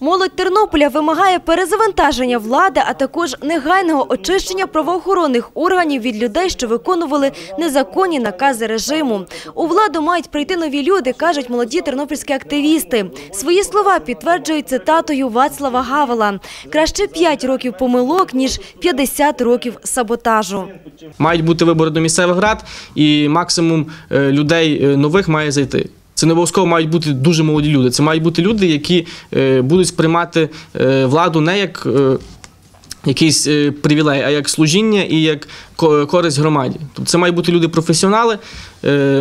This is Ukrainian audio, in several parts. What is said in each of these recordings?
Молодь Тернополя вимагає перезавантаження влади, а також негайного очищення правоохоронних органів від людей, що виконували незаконні накази режиму. У владу мають прийти нові люди, кажуть молоді тернопільські активісти. Свої слова підтверджують цитатою Вацлава Гавела: краще 5 років помилок ніж 50 років саботажу. Мають бути вибори до місцевих рад, і максимум е, людей е, нових має зайти. Це не обов'язково мають бути дуже молоді люди. Це мають бути люди, які е, будуть сприймати е, владу не як е, якийсь привілей, а як служіння і як користь громаді. Тобто це мають бути люди професіонали,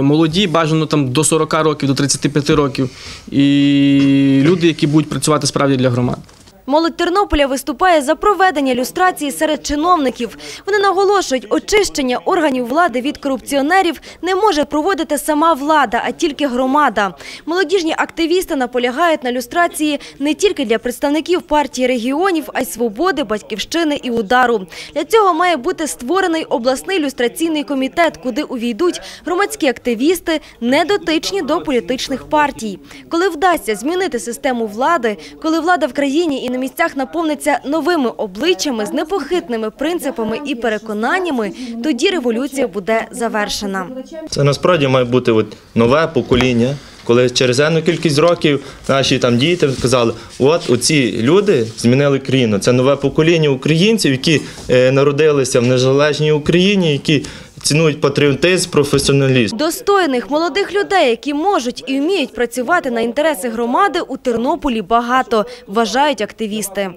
молоді, бажано там до 40 років, до 35 років, і люди, які будуть працювати справді для громади. Молодь Тернополя виступає за проведення люстрації серед чиновників. Вони наголошують, очищення органів влади від корупціонерів не може проводити сама влада, а тільки громада. Молодіжні активісти наполягають на люстрації не тільки для представників партії регіонів, а й свободи, батьківщини і удару. Для цього має бути створений обласний люстраційний комітет, куди увійдуть громадські активісти, не дотичні до політичних партій. Коли вдасться змінити систему влади, коли влада в країні і на місцях наповниться новими обличчями з непохитними принципами і переконаннями, тоді революція буде завершена. Це насправді має бути от нове покоління, коли через енну кількість років наші там діти сказали, от оці люди змінили країну. Це нове покоління українців, які е, народилися в незалежній Україні, які цінують патріотизм, професіоналізм. Достойних молодих людей, які можуть і вміють працювати на інтереси громади, у Тернополі багато, вважають активісти.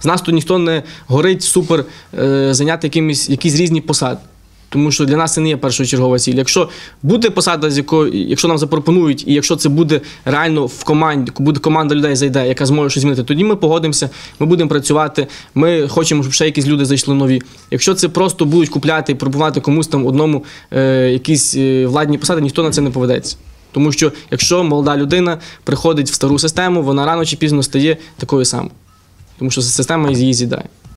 З нас тут ніхто не горить супер е, зайняти якимись, якісь різні посади. Тому що для нас це не є першочергова ціль. Якщо буде посада, з якою, якщо нам запропонують, і якщо це буде реально в команді, буде команда людей зайде, яка зможе щось змінити, тоді ми погодимося, ми будемо працювати. Ми хочемо, щоб ще якісь люди зайшли нові. Якщо це просто будуть купляти і пропонувати комусь там одному е, якісь е, владні посади, ніхто на це не поведеться. Тому що якщо молода людина приходить в стару систему, вона рано чи пізно стає такою самою. Тому що система її з'їдає.